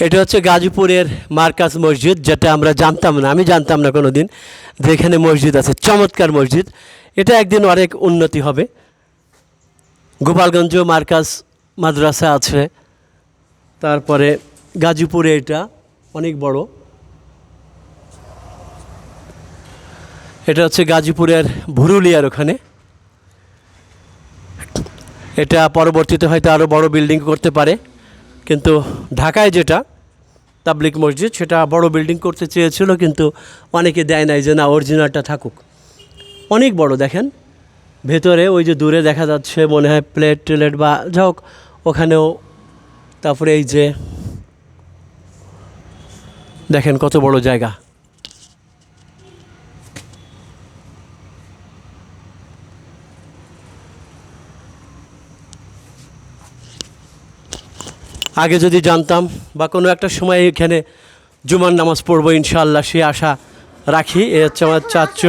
এটা হচ্ছে গাজীপুরের মার্কাজ মসজিদ, যেটা আমরা জানতাম না, আমি জানতাম না কোনো দিন যে এখানে মসজিদ আছে। চমৎকার মসজিদ। এটা একদিন অনেক উন্নতি হবে। গোপালগঞ্জ মার্কাজ মাদ্রাসা আছে। তারপরে গাজীপুরে এটা অনেক বড়। এটা হচ্ছে গাজীপুরের ভুরুলিয়ার ওখানে। এটা পরবর্তীতে হয়তো আরও বড় বিল্ডিং করতে পারে। কিন্তু ঢাকায় যেটা, তাবলিক মসজিদ, সেটা বড় বিল্ডিং করতে চেয়েছিল, কিন্তু অনেকে দেয় নাই যে না অরিজিনালটা থাকুক। অনেক বড়, দেখেন। ভেতরে ওই যে দূরে দেখা যাচ্ছে, মনে হয় প্লেট টেলেট বা যা হোক, ওখানেও তারপরে এই যে, দেখেন কত বড় জায়গা। আগে যদি জানতাম বা কোনো একটা সময় এখানে জুমার নামাজ পড়ব ইনশাল্লাহ সে আশা রাখি। এ হচ্ছে আমার চাচ্চ